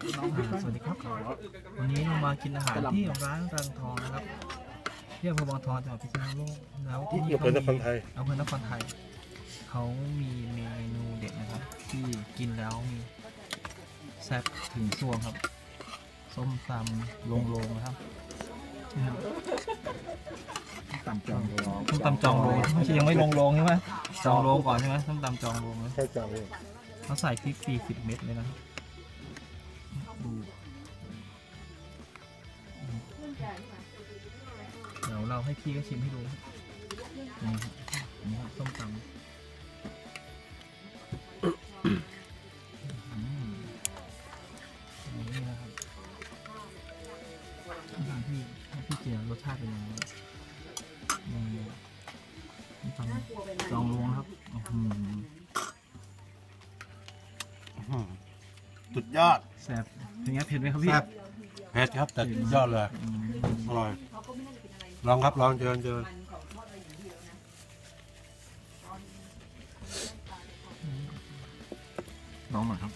สวัสดีครับวันนี้เรามากินอาหารที่ร้านรังทองนะครับที่อำเภอบางทองจังหวัดพิษณุโลกแล้วที่นี่อำเภอนครไทยอำเภอนครไทย เขามีเมนูเด็ดนะครับ ที่กินแล้วมีแซ่บถึงซวงครับ ส้มตำลงโลงนะครับนี่ครับต่ำจองรอส้มตำจองโลงไม่ใช่ยังไม่ลงโลงใช่ไหมจองโลงก่อนใช่ไหมส้มตำจองโลงนะใช่จังเลยเขาใส่พริก40 เม็ดเลยนะครับ เดี๋ยวเราให้พี่ก็ชิมให้ดูครับนี่ครับนี่ครับส้มตำอืมนี่นะครับอาหารพี่ให้พี่เจียรสชาติเป็นยังไงนี่ส้มตำจองลวงนะครับอื้อหือสุดยอดแซ่บเป็นไงเผ็ดไหมครับพี่แซ่บเผ็ดครับแต่สุดยอดเลย อืม อร่อย ลองครับ ลองเชิญเชิญน้องหน่อยครับ